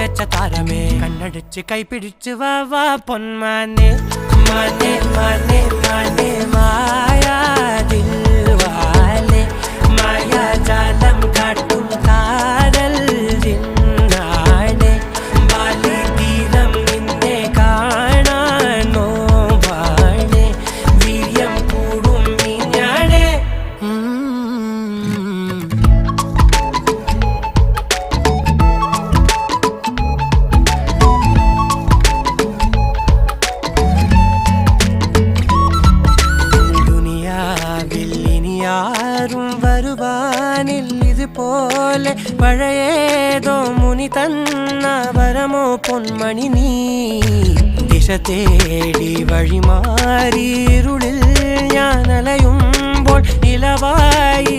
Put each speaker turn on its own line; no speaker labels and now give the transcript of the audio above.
வச்ச தாரமே. கண்ணடிச்சு கைப்பிடிச்சு வா வா பொன்மானே மானே மானே யாரும் வருவானில் இது போல பழையேதோ முனி தன்னா வரமோ பொன்மணி நீ. திச தேடி வழி மாறி இருளில் ஞானலையும் போல் நிலவாயி